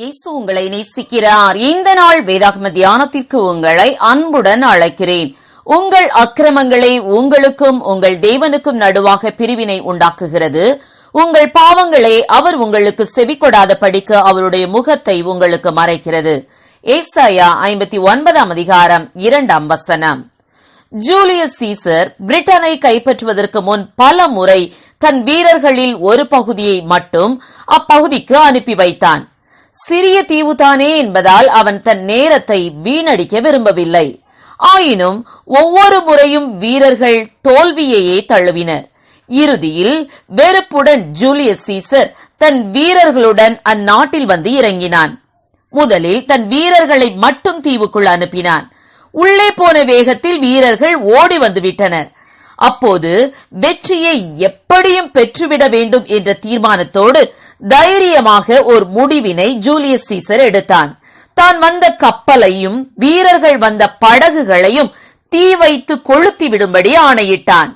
இயேசு உங்களை நேசிக்கிறார். இந்த நாள் வேதாகம தியானத்திற்கு உங்களை அன்புடன் அழைக்கிறேன். உங்கள் அக்கிரமங்களை உங்களுக்கும் உங்கள் தேவனுக்கும் நடுவாக பிரிவினை உண்டாக்குகிறது. உங்கள் பாவங்களை அவர் உங்களுக்கு செவிக்கொடாத படிக்க அவருடைய முகத்தை உங்களுக்கு மறைக்கிறது. ஏசாயா ஐம்பத்தி ஒன்பதாம் அதிகாரம் இரண்டாம் வசனம். ஜூலியஸ் சீசர் பிரிட்டனை கைப்பற்றுவதற்கு முன் பல முறை தன் வீரர்களில் ஒரு பகுதியை மட்டும் அப்பகுதிக்கு அனுப்பி வைத்தான். சிறிய தீவுதானே என்பதால் அவன் தன் நேரத்தை வீணடிக்க விரும்பவில்லை. ஆயினும் ஒவ்வொரு முறையும் வீரர்கள் தோல்வியையே தழுவினர். இறுதியில் வெறுப்புடன் ஜூலியஸ் சீசர் தன் வீரர்களுடன் அந்நாட்டில் வந்து இறங்கினான். முதலில் தன் வீரர்களை மட்டும் தீவுக்குள் அனுப்பினான். உள்ளே போன வேகத்தில் வீரர்கள் ஓடி வந்து விட்டனர் அப்போது வெற்றியை எப்படியும் பெற்றுவிட வேண்டும் என்ற தீர்மானத்தோடு தைரியமாக ஒரு முடிவினை ஜூலியஸ் சீசர் எடுத்தான். தான் வந்த கப்பலையும் வீரர்கள் வந்த படகுகளையும் தீ வைத்து கொளுத்தி விடும்படி ஆணையிட்டான்.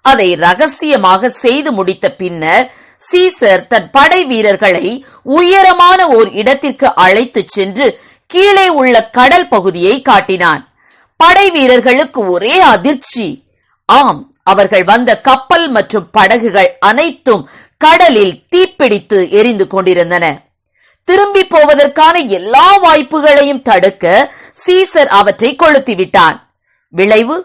அதை ரகசியமாக செய்து முடித்த பின்னர் சீசர் தன் படை வீரர்களை உயரமான ஓர் இடத்திற்கு அழைத்துச் சென்று கீழே உள்ள கடல் பகுதியை காட்டினான். படை வீரர்களுக்கு ஒரே அதிர்ச்சி. ஆம் அவர்கள் வந்த கப்பல் மற்றும் படகுகள் அனைத்தும் கடலில் தீப்பிடித்து எரிந்து கொண்டிருந்தன. திரும்பி போவதற்கான எல்லா வாய்ப்புகளையும் தடுக்க சீசர் அவற்றை கொளுத்தி விட்டான் விளைவு?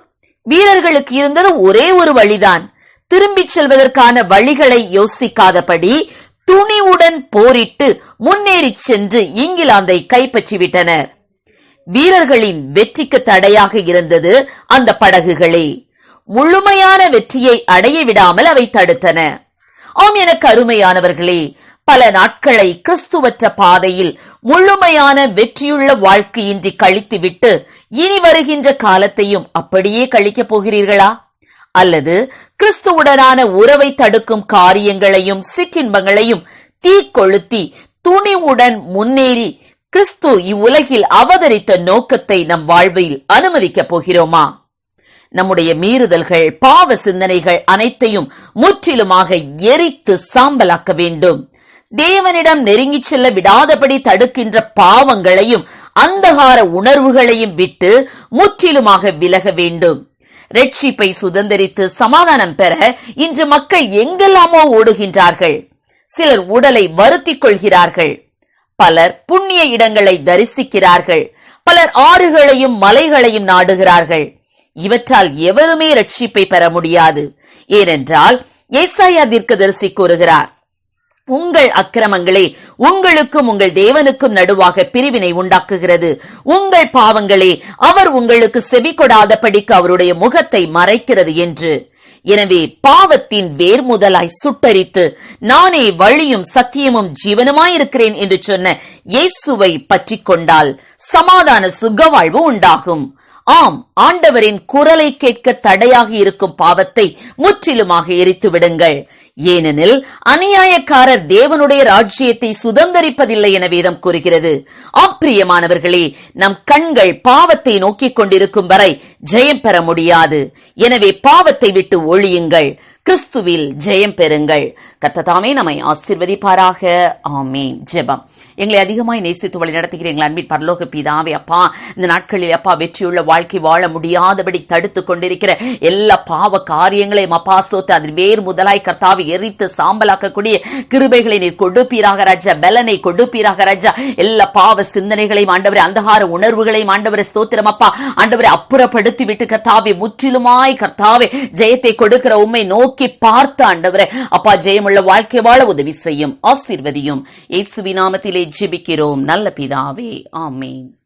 வீரர்களுக்கு இருந்தது ஒரே ஒரு வழிதான். திரும்பிச் செல்வதற்கான வழிகளை யோசிக்காதபடி துணிவுடன் போரிட்டு முன்னேறிச் சென்று இங்கிலாந்தை கைப்பற்றிவிட்டனர். வீரர்களின் வெற்றிக்கு தடையாக இருந்தது அந்த படகுகளே. முழுமையான வெற்றியை அடைய விடாமல் அவை தடுத்தன. ஆம் எனக்கு அருமையானவர்களே பல நாட்களை கிறிஸ்துவற்ற பாதையில் முழுமையான வெற்றியுள்ள வாழ்க்கையின்றி கழித்துவிட்டு இனி வருகின்ற காலத்தையும் அப்படியே கழிக்கப் போகிறீர்களா? அல்லது கிறிஸ்துவுடனான உறவை தடுக்கும் காரியங்களையும் சிற்றின்பங்களையும் தீ கொளுத்தி துணிவுடன் முன்னேறி கிறிஸ்து இவ்வுலகில் அவதரித்த நோக்கத்தை நம் வாழ்வில் அனுமதிக்கப் போகிறோமா? நம்முடைய மீறுதல்கள் பாவ சிந்தனைகள் அனைத்தையும் முற்றிலுமாக எரித்து சாம்பலாக்க வேண்டும். தேவனிடம் நெருங்கிச் செல்ல விடாதபடி தடுக்கின்ற பாவங்களையும் அந்தகார உணர்வுகளையும் விட்டு முற்றிலுமாக விலக வேண்டும். ரட்சிப்பை சுதந்திரித்து சமாதானம் பெற இன்று மக்கள் எங்கெல்லாமோ ஓடுகின்றார்கள். சிலர் உடலை வருத்திக் கொள்கிறார்கள். பலர் புண்ணிய இடங்களை தரிசிக்கிறார்கள். பலர் ஆறுகளையும் மலைகளையும் நாடுகிறார்கள். இவற்றால் எவருமே ரட்சிப்பை பெற முடியாது. ஏனென்றால் ஏசாயா தீர்க்கதரிசி கூறுகிறார் உங்கள் அக்கிரமங்களே உங்களுக்கும் உங்கள் தேவனுக்கும் நடுவாக பிரிவினை உண்டாக்குகிறது. உங்கள் பாவங்களே அவர் உங்களுக்கு செவி கொடாதபடிக்கு அவருடைய முகத்தை மறைக்கிறது என்று. எனவே பாவத்தின் வேர் முதலாய் சுட்டரித்து நானே வழியும் சத்தியமும் ஜீவனுமாயிருக்கிறேன் என்று சொன்ன இயேசுவை பற்றி கொண்டால் சமாதான சுகவாழ்வு உண்டாகும். ஆம் ஆண்டவரின் குரலை கேட்க தடையாக இருக்கும் பாவத்தை முற்றிலுமாக எரித்து விடுங்கள் ஏனெனில் அநியாயக்காரர் தேவனுடைய ராஜ்யத்தை சுதந்திரிப்பதில்லை என வேதம் கூறுகிறது. அப்பிரியமானவர்களே நம் கண்கள் பாவத்தை நோக்கிக் கொண்டிருக்கும் வரை ஜெயம் பெற முடியாது. எனவே பாவத்தை விட்டு ஒழியுங்கள். கிறிஸ்துவில் ஜெயம் பெறுங்கள். கர்த்ததாமே நம்மை ஆசிர்வதிப்பாராக. ஆமேன். ஜெபம். எங்களை அதிகமாய் நேசித்து வழி நடத்துகிற எங்கள் அன்பின் பரலோக பிதாவே அப்பா. இந்த நாட்களில் அப்பா வெற்றியுள்ள வாழ்க்கை வாழ முடியாதபடி தடுத்து கொண்டிருக்கிற எல்லா பாவ காரியங்களையும் அப்பா சோத்து அதில் வேறு முதலாய் கர்த்தாவை எரித்து சாம்பலாக்கக்கூடிய கிருபைகளை நீர் கொடுப்பீராக ராஜா. பலனை கொடுப்பீராக ராஜா. எல்லா பாவ சிந்தனைகளையும் ஆண்டவரை அந்தகார உணர்வுகளையும் ஆண்டவரை ஸ்தோத்திரம் அப்பா. ஆண்டவரை அப்புறப்படுத்தி விட்டு கர்த்தாவை முற்றிலுமாய் கர்த்தாவே ஜெயத்தை கொடுக்கிற உண்மை நோக்கி நோக்கி பார்த்த ஆண்டவரை அப்பா ஜெயமுள்ள வாழ்க்கை வாழ உதவி செய்யும் ஆசீர்வதியும். இயேசுவி நாமத்திலே ஜெபிக்கிறோம். நல்ல பிதாவே ஆமேன்.